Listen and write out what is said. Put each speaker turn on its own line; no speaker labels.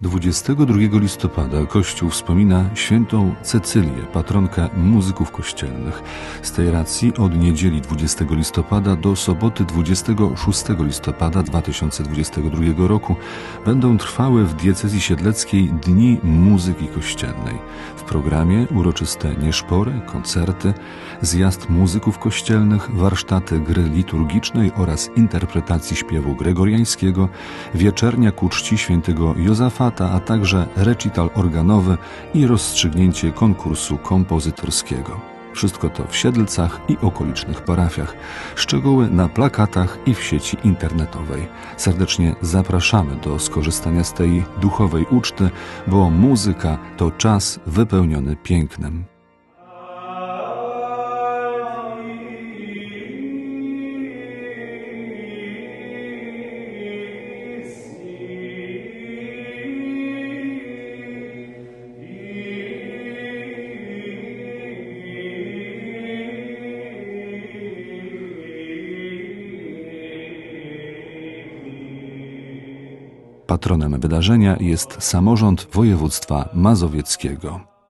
22 listopada Kościół wspomina świętą Cecylię, patronkę muzyków kościelnych. Z tej racji od niedzieli 20 listopada do soboty 26 listopada 2022 roku będą trwały w diecezji siedleckiej Dni Muzyki Kościelnej. W programie uroczyste nieszpory, koncerty, zjazd muzyków kościelnych, warsztaty gry liturgicznej oraz interpretacji śpiewu gregoriańskiego, wieczernia ku czci świętego A także recital organowy i rozstrzygnięcie konkursu kompozytorskiego. Wszystko to w Siedlcach i okolicznych parafiach. Szczegóły na plakatach i w sieci internetowej. Serdecznie zapraszamy do skorzystania z tej duchowej uczty, bo muzyka to czas wypełniony pięknem. Patronem wydarzenia jest samorząd województwa mazowieckiego.